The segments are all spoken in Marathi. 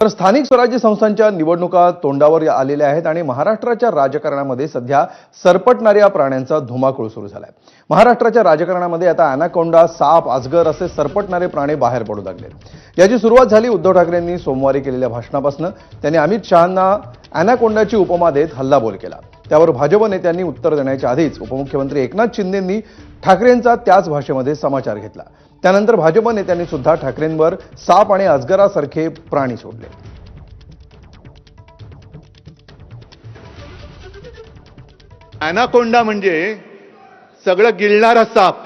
तर स्थानिक स्वराज्य संस्थांच्या निवडणुका तोंडावर आलेल्या आहेत आणि महाराष्ट्राच्या राजकारणामध्ये सध्या सरपटणाऱ्या प्राण्यांचा धुमाकूळ सुरू झालाय. महाराष्ट्राच्या राजकारणामध्ये आता अॅनाकोंडा साप आजगर असे सरपटणारे प्राणी बाहेर पडू लागले याची सुरुवात झाली उद्धव ठाकरेंनी सोमवारी केलेल्या भाषणापासून. त्यांनी अमित शहांना अॅनाकोंडाची उपमा देत हल्लाबोल केला. त्यावर भाजप नेत्यांनी उत्तर देण्याच्या आधीच उपमुख्यमंत्री एकनाथ शिंदेंनी ठाकरेंचा त्याच भाषेमध्ये समाचार घेतला. त्यानंतर भाजप नेत्यांनी सुद्धा ठाकरेंवर साप आणि अजगरासारखे प्राणी सोडले. अॅनाकोंडा म्हणजे सगळं गिळणारा साप.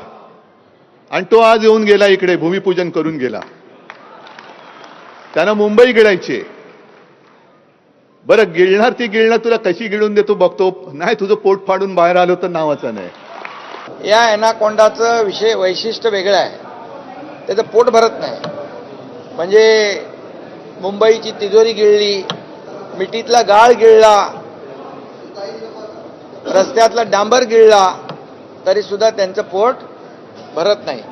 आणि तो आज येऊन गेला इकडे भूमिपूजन करून गेला. त्यानं मुंबई गिळायची. बरं गिळणार ती गिळणार तुला कशी गिळून देतो बघतो. नाही तुझं पोट फाडून बाहेर आलो तर नावाचं नाही. या एनाकोंडाचं विषय वैशिष्ट्य वेगळं आहे. त्याचं पोट भरत नाही. म्हणजे मुंबईची तिजोरी गिळली मिठीतला गाळ गिळला रस्त्यातला डांबर गिळला तरी सुद्धा त्यांचं पोट भरत नाही.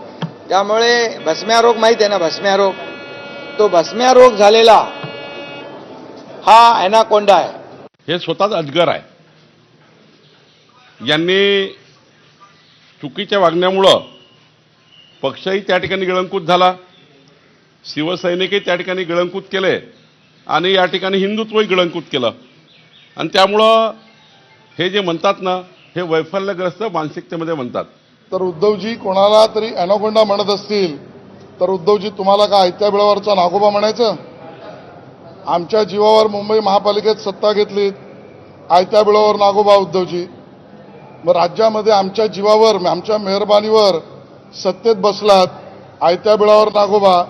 त्यामुळे भस्म्या रोग माहिती आहे ना? भस्म्या रोग. तो भस्म्या रोग झालेला हा एनाकोंडा आहे. हे स्वतःच अजगर आहे. यांनी चुकीच्या वागण्यामुळं पक्षही त्या ठिकाणी गिळंकूत झाला. शिवसैनिकही त्या ठिकाणी गिळंकूत केले आणि या ठिकाणी हिंदुत्वही गिळंकूत केलं. आणि त्यामुळं हे जे म्हणतात ना हे वैफल्यग्रस्त मानसिकतेमध्ये म्हणतात. तर उद्धवजी कोणाला तरी अॅनाकोंडा म्हणत असतील तर उद्धवजी तुम्हाला का आयत्या बिळावरचा नागोबा म्हणायचं? आमच्या जीवावर मुंबई महापालिकेत सत्ता घेतलीत आयत्या बिळावर नागोबा उद्धवजी. मग राज्यामध्ये आमच्या जीवावर आमच्या मेहरबानीवर सत्तेत बसलात आयत्या बिळावर नागोबा